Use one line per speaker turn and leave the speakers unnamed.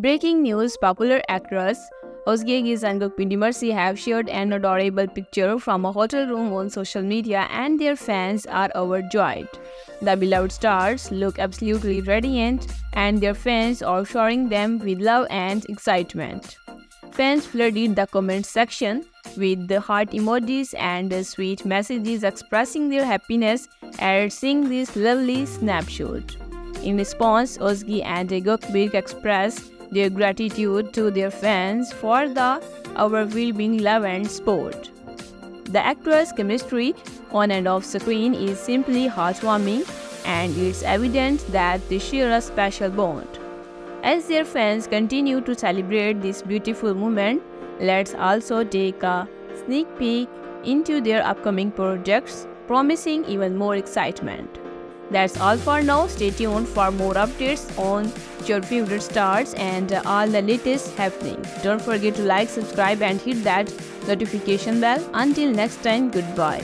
Breaking news Popular actress Ozge Giz and Gokpindi Mercy have shared an adorable picture from a hotel room on social media, and their fans are overjoyed. The beloved stars look absolutely radiant, and their fans are showering them with love and excitement. Fans flooded the comment section with the heart emojis and sweet messages expressing their happiness at seeing this lovely snapshot. In response, Ozgi and Gokbir expressed their gratitude to their fans for the overwhelming love and support. The actress' chemistry on and off screen is simply heartwarming, and it's evident that they share a special bond. As their fans continue to celebrate this beautiful moment, let's also take a sneak peek into their upcoming projects, promising even more excitement. That's all for now. Stay tuned for more updates on your favorite stars and uh, all the latest happening. Don't forget to like, subscribe, and hit that notification bell. Until next time, goodbye.